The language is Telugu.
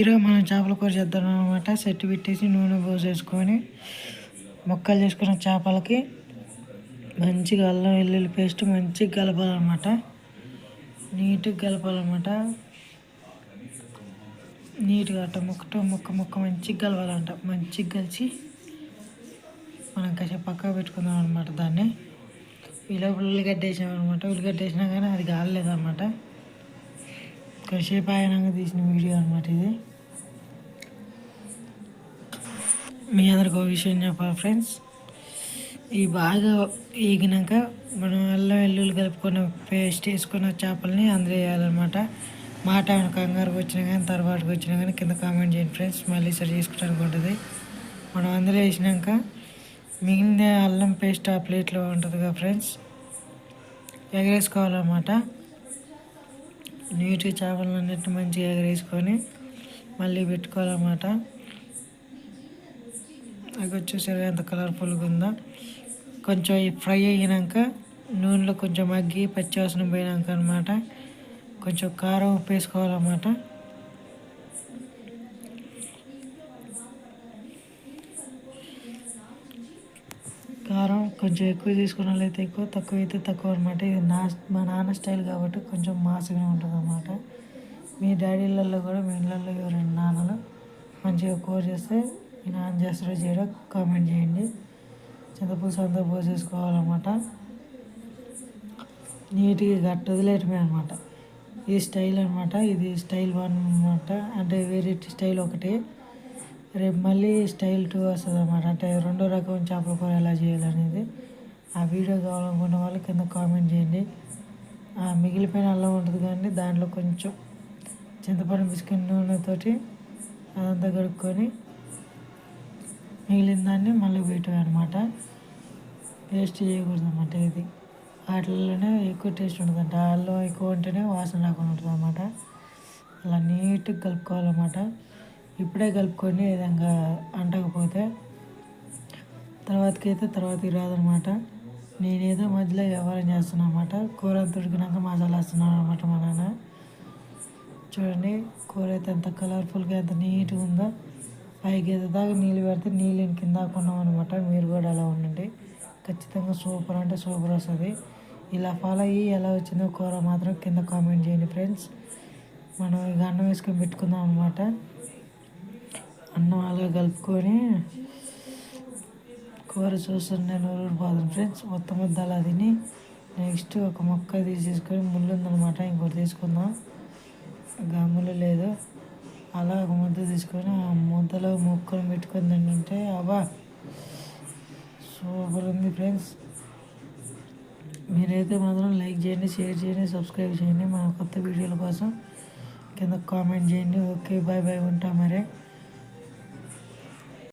ఈరోజు మనం చేపల కూర చేద్దాం అనమాట సెట్ పెట్టేసి నూనె పోసేసుకొని ముక్కలు చేసుకున్న చేపలకి మంచిగా అల్లం వెల్లుల్లి పేస్ట్ మంచిగా కలపాలన్నమాట. నీట్గా కలపాలన్నమాట. నీట్గా అట్ట ముక్కతో ముక్క ముక్క మంచిగా కలవాలంట మంచిగా కలిసి మనం కాసేపు పక్కకు పెట్టుకుందాం అనమాట దాన్ని. ఇలా ఉల్లిగడ్డ వేసాం అనమాట ఉల్లిగడ్డ వేసినా కానీ అది కాలేదన్నమాట కాసేపు ఆయనంగా తీసిన వీడియో అనమాట ఇది. మీ అందరికి ఒక విషయం చెప్పాలి ఫ్రెండ్స్? ఈ బాగా ఈగినాక మనం అల్లం వెల్లుల్లి కలుపుకున్న పేస్ట్ వేసుకున్న చేపల్ని అందులో వేయాలన్నమాట. మాట కంగారుకు వచ్చినా కానీ తర్వాతకి వచ్చినా కానీ కింద కామెంట్ చేయండి ఫ్రెండ్స్. మళ్ళీ సరి చేసుకోవడానికి ఉంటుంది మనం అందులో వేసినాక మిగిలిన అల్లం పేస్ట్ ఆ ప్లేట్లో ఉంటుంది కదా ఫ్రెండ్స్. ఎగరేసుకోవాలన్నమాట. నీటి చేపలన్నిటిని మంచిగా ఎగరేసుకొని మళ్ళీ పెట్టుకోవాలన్నమాట. అవి వచ్చేసరికి ఎంత కలర్ఫుల్గా ఉందో. కొంచెం ఫ్రై అయినాక నూనెలో కొంచెం మగ్గి పచ్చివాసన పోయినాక అనమాట కొంచెం కారం ఉప్పు వేసుకోవాలన్నమాట. కారం కొంచెం ఎక్కువ తీసుకున్న వాళ్ళైతే ఎక్కువ తక్కువ అయితే తక్కువ అనమాట ఇది నా మా నాన్న స్టైల్ కాబట్టి కొంచెం మాసగా ఉంటుంది అన్నమాట. మీ డాడీలలో కూడా మీ ఇళ్ళల్లో ఎవరైనా నాన్నలు మంచిగా కూర చేస్తే మీ నాన్న చేస్తారో చేయడో కామెంట్ చేయండి. చింతపులుసు అంతా పోసేసుకోవాలన్నమాట నీట్గా గట్ట వదిలేయటమే అనమాట ఈ స్టైల్ అనమాట ఇది స్టైల్ వన్ అనమాట అంటే వేరే స్టైల్ ఒకటి. రేపు మళ్ళీ స్టైల్ టూ వస్తుంది అన్నమాట. అంటే రెండో రకం చేపల కూర ఎలా చేయాలనేది. ఆ వీడియో కావాలనుకున్న వాళ్ళు కింద కామెంట్ చేయండి. ఆ మిగిలిపోయిన అల్లం ఉంటుంది కానీ దాంట్లో కొంచెం చింతపండు బిస్కెట్ నూనెతోటి అదంతా కడుక్కొని మిగిలిన దాన్ని మళ్ళీ వేయటం అనమాట పేస్ట్ చేయకూడదు అనమాట ఇది. వాటిల్లోనే ఎక్కువ టేస్ట్ ఉంటుందంట. అల్లం ఎక్కువ ఉంటేనే వాసన రాకుండా ఉంటుంది అనమాట అలా నీట్గా కలుపుకోవాలన్నమాట. ఇప్పుడే కలుపుకొని విధంగా అంటకపోతే తర్వాతకైతే అయితే తర్వాతకి రాదనమాట నేనేదో మధ్యలో వ్యవహారం చేస్తున్నాను అనమాట కూర తుడికినాక మసాలా వేస్తున్నాను అనమాట మా నాన్న. చూడండి కూర అయితే ఎంత కలర్ఫుల్గా ఎంత నీట్గా ఉందో. పైకి దాకా నీళ్ళు పెడితే నీళ్ళు కింద కొన్నాం అనమాట మీరు కూడా అలా ఉండండి. ఖచ్చితంగా సూపర్ అంటే సూపర్ వస్తుంది. ఇలా ఫాలో అయ్యి ఎలా వచ్చిందో కూర మాత్రం కింద కామెంట్ చేయండి ఫ్రెండ్స్. మనం ఇక అన్నం వేసుకొని పెట్టుకుందాం అనమాట అన్నం అలా కలుపుకొని కూర చూస్తుంటే నేను పోదాం ఫ్రెండ్స్ మొత్తం ముద్ద అలా తిని నెక్స్ట్ ఒక మొక్క తీసేసుకొని ముళ్ళు ఉందనమాట ఇంకోటి తీసుకుందాం. గమ్ములు లేదు. అలా ఒక ముద్ద తీసుకొని ఆ ముద్దలో ముక్కలు పెట్టుకొని తింటుంటే అబ్బా సూపర్ ఉంది ఫ్రెండ్స్ మీరైతే మాత్రం లైక్ చేయండి షేర్ చేయండి సబ్స్క్రైబ్ చేయండి. మన కొత్త వీడియోల కోసం కింద కామెంట్ చేయండి. ఓకే బాయ్ బాయ్ ఉంటాం మరి.